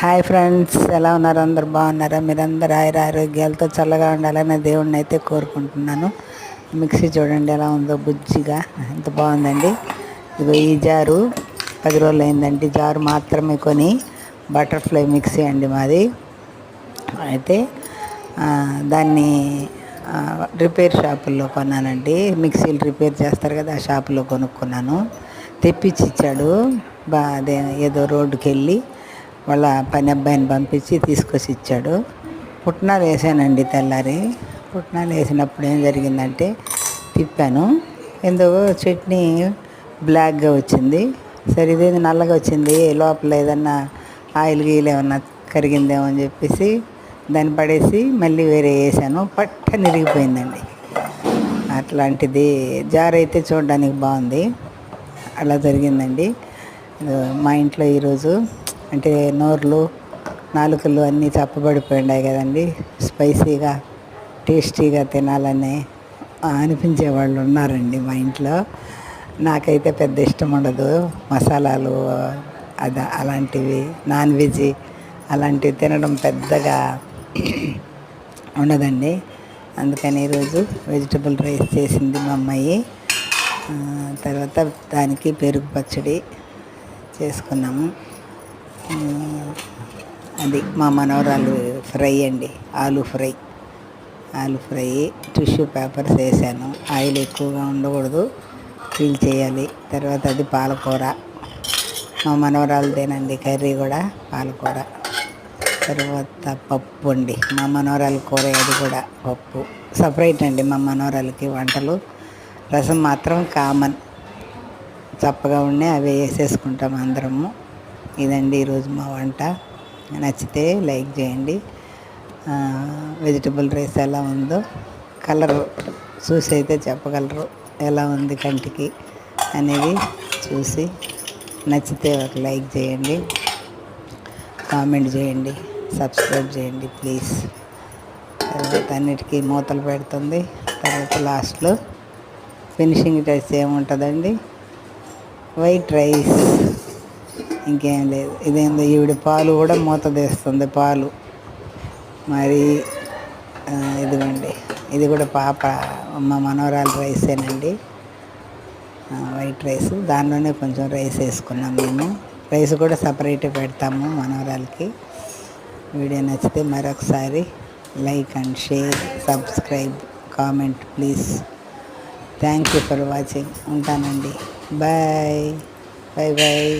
Hi friends ఎలా ఉన్నారు? అందరు బాగున్నారా? మీరందరూ ఆయుర ఆరోగ్యాలతో చల్లగా ఉండాలని దేవుణ్ణి అయితే కోరుకుంటున్నాను. మిక్సీ చూడండి ఎలా ఉందో బుజ్జిగా. ఎంత బాగుందండి. ఇగో ఈ జారు పది రోజులు అయిందండి జారు మాత్రమే కొని బటర్ఫ్లై మిక్సీ అండి మాది. అయితే దాన్ని రిపేర్ షాపుల్లో కొన్నానండి. మిక్సీలు రిపేర్ చేస్తారు కదా ఆ షాపులో కొనుక్కున్నాను. తెప్పించి ఇచ్చాడు. బా అదే ఏదో రోడ్డుకి వెళ్ళి వాళ్ళ పని అబ్బాయిని పంపించి తీసుకొచ్చి ఇచ్చాడు. పుట్నాలు వేసానండి తెల్లారి. పుట్నాలు వేసినప్పుడు ఏం జరిగిందంటే తిప్పాను. ఎందుకో చట్నీ బ్లాక్గా వచ్చింది. సరే ఇదేది నల్లగా వచ్చింది? లోపల ఏదన్నా ఆయిల్ గీలు ఏమన్నా కరిగిందేమో అని చెప్పేసి దాన్ని పడేసి మళ్ళీ వేరే వేసాను. పట్ట నిరిగిపోయిందండి అట్లాంటిది జార్ అయితే చూడడానికి బాగుంది. అలా జరిగిందండి. మా ఇంట్లో ఈరోజు అంటే నోర్లు నాలుకలు అన్నీ చప్పబడిపోయినాయి కదండి. స్పైసీగా టేస్టీగా తినాలని అనిపించే వాళ్ళు ఉన్నారండి మా ఇంట్లో. నాకైతే పెద్ద ఇష్టం ఉండదు. మసాలాలు అది అలాంటివి నాన్ వెజ్ అలాంటివి తినడం పెద్దగా ఉండదండి. అందుకని ఈరోజు వెజిటబుల్ రైస్ చేసింది మా అమ్మాయి. తర్వాత దానికి పెరుగు పచ్చడి చేసుకున్నాము. అది మా మనవరాలు ఫ్రై అండి ఆలు ఫ్రై. ఆలు ఫ్రై టిష్యూ పేపర్స్ వేసాను. ఆయిల్ ఎక్కువగా ఉండకూడదు ఫీల్ చేయాలి. తర్వాత అది పాలకూర. మా మనవరాలదేనండి కర్రీ కూడా పాలకూర. తర్వాత పప్పు అండి. మా మనవరాల కూర అది కూడా పప్పు. సపరేట్ అండి మా మనవరాలకి వంటలు. రసం మాత్రం కామన్. చప్పగా ఉండే అవి వేసేసుకుంటాం అందరము. ఇదండి ఈరోజు మా వంట. నచ్చితే లైక్ చేయండి. వెజిటబుల్ రైస్ ఎలా ఉందో కలర్ చూసి అయితే చెప్పగలరు ఎలా ఉంది కంటికి అనేది చూసి నచ్చితే ఒక లైక్ చేయండి. కామెంట్ చేయండి. సబ్స్క్రైబ్ చేయండి ప్లీజ్. తర్వాత అన్నిటికీ మూతలు పెడుతుంది. తర్వాత లాస్ట్లో ఫినిషింగ్ టచ్ ఏముంటుందండి? White rice. ఇంకేం లేదు. ఇదేందో ఈవిడ పాలు కూడా మూత తీస్తుంది పాలు. మరి ఇదిగోండి. ఇది కూడా పాప మా మనవరాలు రైసేనండి. White rice. దానిలోనే కొంచెం రైస్ వేసుకున్నాం మేము. రైస్ కూడా సపరేట్ పెడతాము మనవరాలకి. వీడియో నచ్చితే మరొకసారి like and share subscribe comment please. Thank you for watching. ఉంటానండి. బాయ్. Bye bye.